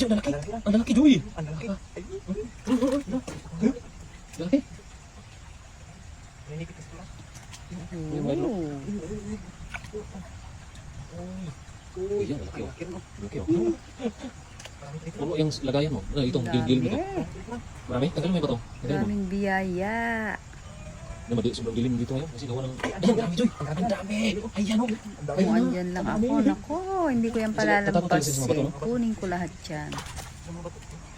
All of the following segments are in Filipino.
Ang lalaki. Ang lalaki, Joy. Ang lalaki. Ay, Lalaki. Nainipit ka pala. Oo. Uy, yan, lalaki. oh. Lalaki, oh. Marami dito. Puno yung lagayan mo. Ah, itong gilgil mo to. Dami. Marami? Tagal mo ba ito? Tagal mo. Daming biyaya. Hindi, madi, sobrang dilim dito ngayon. Kasi gawa ng... Ayan, dami, Joy. Ang dami. Ayan, oh. Ang dami. Kung andyan lang ako, nako, hindi ko yan palalampasin. Kunin ko lahat yan.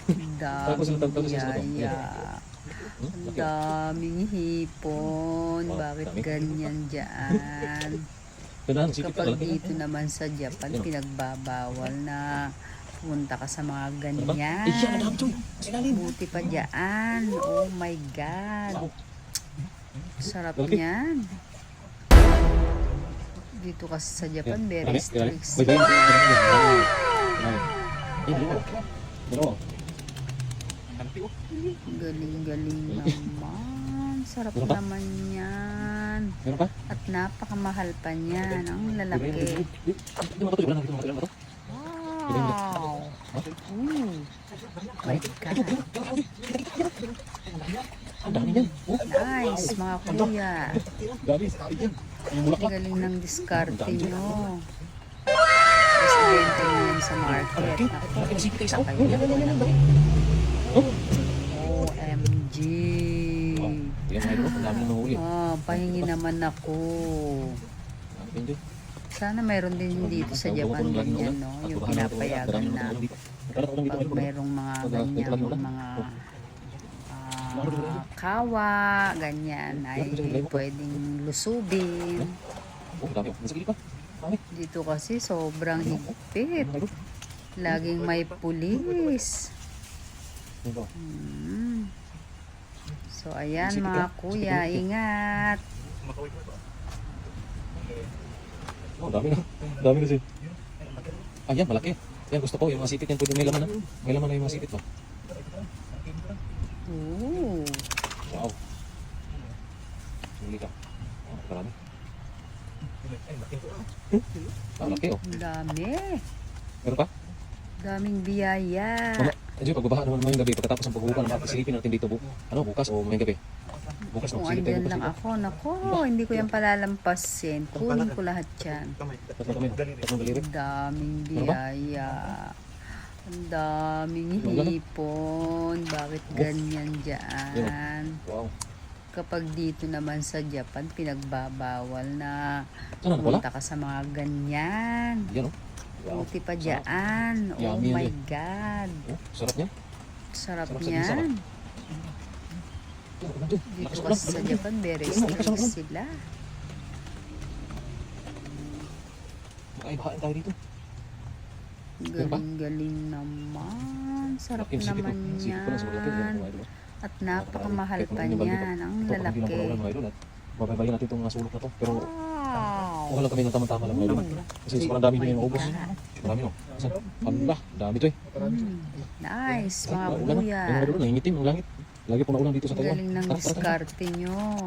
Ang daming biyaya. Hmm? Ang Laki. daming hipon. Oh, Bakit dami. ganyan dyan? Kapag dito naman sa Japan, pinagbabawal na punta ka sa mga Ano ganyan. Dami. Buti pa dyan. Oh my God. Sarap Lalaki. niyan. Dito kasi sa Japan, very strict. Oh. Galing-galing naman. Sarap naman yan. At napakamahal pa niyan. Ang lalaki. Wow. Ooh. My God. Ang dami yan. Oh, Nice, mga kuya. dami. Yung mulak Ang galing ng diskarte nyo. Nyo yan sa market. Laki. Laki na sipit kayo. Oh, Kayo yan, yan, yan, yan. Oh. OMG. Yan. Ah, pahingi naman ako. Ayan, Joy. Sana mayroon din dito sa Japan ganyan, no? Yung pinapayagan na pag mayroong mga ganyan, mga ah, kawa, ganyan, ay pwedeng lusubin. Dito kasi sobrang higpit. Laging may pulis. Hmm. So ayan mga kuya, ingat. Oh, dami na. Dami kasi. Ayan, malaki. Yan, gusto ko. Yung mga sipit yan, pwede may laman na. May laman na yung mga sipit, oh. Ooh. Wow. Huli ka. Oh, marami. Ay, laki. Ah, oh. Ang dami. Meron pa? Daming biyaya. Mama, Medyo pagbabaha naman ngayong gabi pagkatapos ng paghuhupan, bakit silipin natin dito bu ano, bukas o ngayong gabi? Bukas Kung silipin andyan lang dito. ako, nako, hindi ko yan palalampasin. Kunin ko lahat yan. Kamay. Tatlong kami, no? tatlong daliri. Ang daming Ano biyaya. Ang daming Ano hipon. Bakit ganyan dyan? Wow. Kapag dito naman sa Japan, pinagbabawal na Saan na pala? ka sa mga ganyan. Yan oh. Wow. Buti pa dyan. Oh Yummy my eh. God. Oh, sarap niya. Sarap Sarap sa niyan. Ulan. sa Japan, very strict sila. Makaibahaan tayo dito. Galing-galing naman. Sarap naman oh. Na. Yan. At napakamahal pa niyan. Ang lalaki. Babaybayin natin itong sulok na to. Pero Wow! lang kami ng tama-tama lang mga idol. Kasi sobrang dami nyo yung maubos. Marami no. Saan? Allah, dami to eh. Hmm. Nice, mga na. nangingitim ang langit. Lagi pong naulan dito sa Taiwan. Galing ng diskarte nyo.